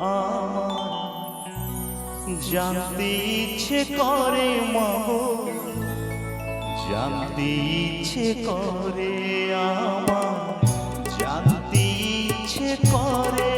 আমার জানতে ইচ্ছে করে মহ জানতে ইচ্ছে করে আমার জানতে ইচ্ছে করে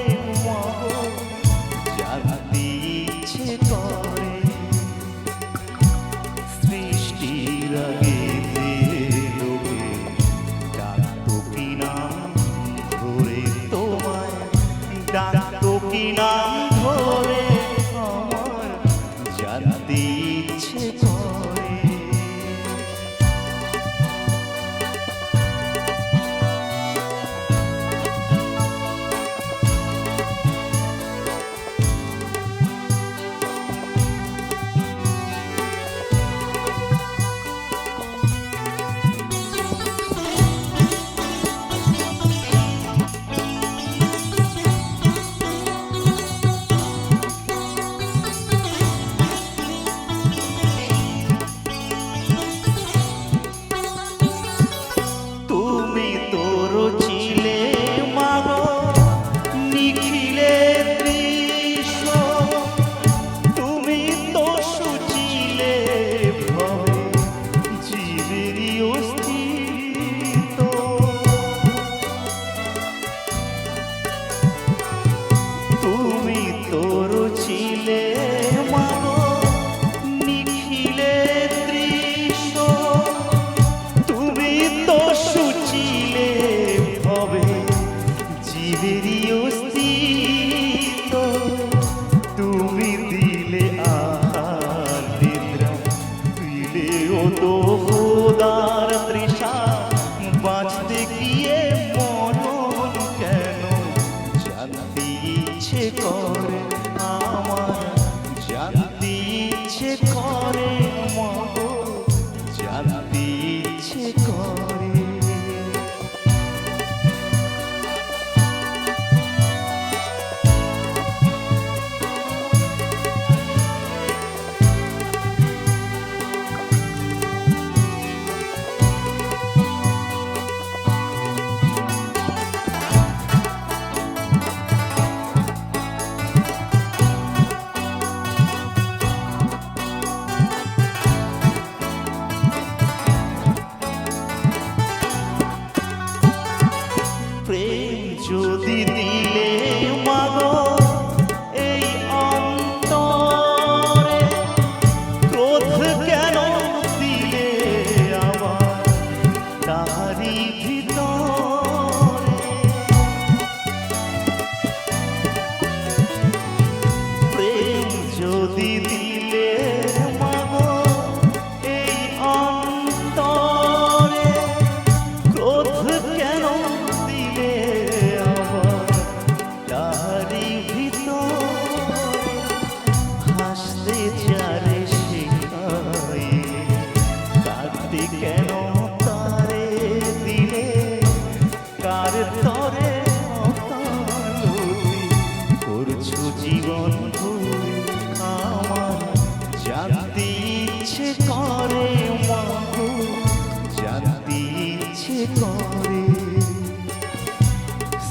করে।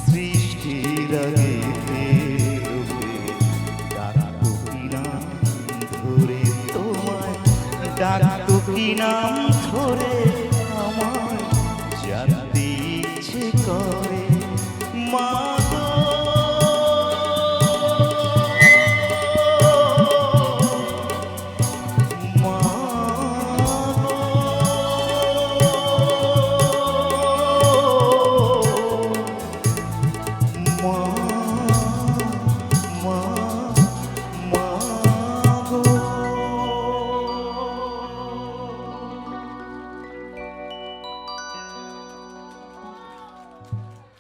সৃষ্টির আগে ধরে তোমায় ডাক কি নাম ধরে আমার জানতে ইচ্ছে করে